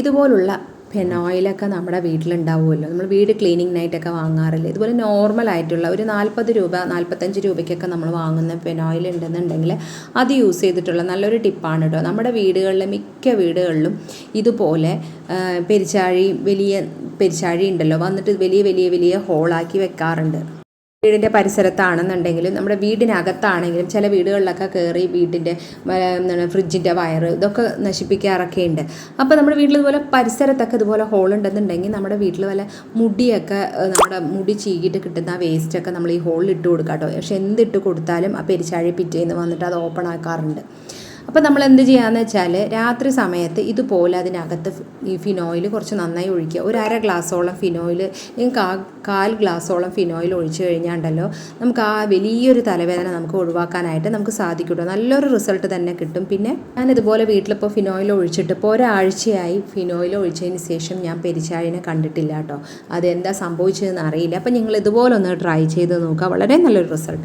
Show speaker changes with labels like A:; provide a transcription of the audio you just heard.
A: ഇതുപോലുള്ള ഫെനോയിലൊക്കെ നമ്മുടെ വീട്ടിലുണ്ടാവുമല്ലോ. നമ്മൾ വീട് ക്ലീനിങ് നൈറ്റൊക്കെ വാങ്ങാറില്ല? ഇതുപോലെ നോർമൽ ആയിട്ടുള്ള ഒരു നാൽപ്പത് രൂപ നാൽപ്പത്തഞ്ച് രൂപയ്ക്കൊക്കെ നമ്മൾ വാങ്ങുന്ന ഫെനോയിൽ ഉണ്ടെന്നുണ്ടെങ്കിൽ അത് യൂസ് ചെയ്തിട്ടുള്ള നല്ലൊരു ടിപ്പാണ് കേട്ടോ നമ്മുടെ വീടുകളിലെ മിക്ക വീടുകളിലും ഇതുപോലെ പെരിച്ചാഴി വലിയ പെരിച്ചാഴി ഉണ്ടല്ലോ. വന്നിട്ട് വലിയ വലിയ വലിയ ഹോളാക്കി വെക്കാറുണ്ട്. വീടിന്റെ പരിസരത്താണെന്നുണ്ടെങ്കിലും നമ്മുടെ വീടിനകത്താണെങ്കിലും ചില വീടുകളിലൊക്കെ കയറി വീട്ടിന്റെ എന്താണ് ഫ്രിഡ്ജിന്റെ വയറ് ഇതൊക്കെ നശിപ്പിക്കാറൊക്കെ ഉണ്ട് അപ്പോൾ നമ്മുടെ വീട്ടിൽ ഇതുപോലെ പരിസരത്തൊക്കെ ഇതുപോലെ ഹോൾ ഉണ്ടെന്നുണ്ടെങ്കിൽ നമ്മുടെ വീട്ടിൽ വല്ല മുടിയൊക്കെ നമ്മുടെ മുടി ചീകിയിട്ട് കിട്ടുന്ന വേസ്റ്റൊക്കെ നമ്മൾ ഈ ഹോളിൽ ഇട്ട് കൊടുക്കാം കേട്ടോ പക്ഷെ എന്തിട്ട് കൊടുത്താലും ആ പെരിച്ചാഴി പിറ്റേന്ന് വന്നിട്ട് അത് ഓപ്പൺ ആക്കാറുണ്ട്. അപ്പോൾ നമ്മൾ എന്ത് ചെയ്യാന്ന് വെച്ചാൽ രാത്രി സമയത്ത് ഇതുപോലെ അതിനകത്ത് ഈ ഫിനോയിൽ കുറച്ച് നന്നായി ഒഴിക്കുക. ഒരു അര ഗ്ലാസ്സോളം ഫിനോയിൽ നിങ്ങൾക്ക് കാൽ ഗ്ലാസ്സോളം ഫിനോയിൽ ഒഴിച്ചു കഴിഞ്ഞാണ്ടല്ലോ നമുക്ക് ആ വലിയൊരു തലവേദന നമുക്ക് ഒഴിവാക്കാനായിട്ട് നമുക്ക് സാധിക്കുള്ളൂ നല്ലൊരു റിസൾട്ട് തന്നെ കിട്ടും. പിന്നെ ഞാൻ ഇതുപോലെ വീട്ടിലിപ്പോൾ ഫിനോയിൽ ഒഴിച്ചിട്ട് ഇപ്പോൾ ഒരാഴ്ചയായി ഫിനോയിൽ ഒഴിച്ചതിന് ശേഷം ഞാൻ പെരിച്ചാഴിനെ കണ്ടിട്ടില്ല കേട്ടോ അതെന്താ സംഭവിച്ചതെന്ന് അറിയില്ല. അപ്പോൾ നിങ്ങൾ ഇതുപോലെ ഒന്ന് ട്രൈ ചെയ്ത് നോക്കുക. വളരെ നല്ലൊരു റിസൾട്ട്.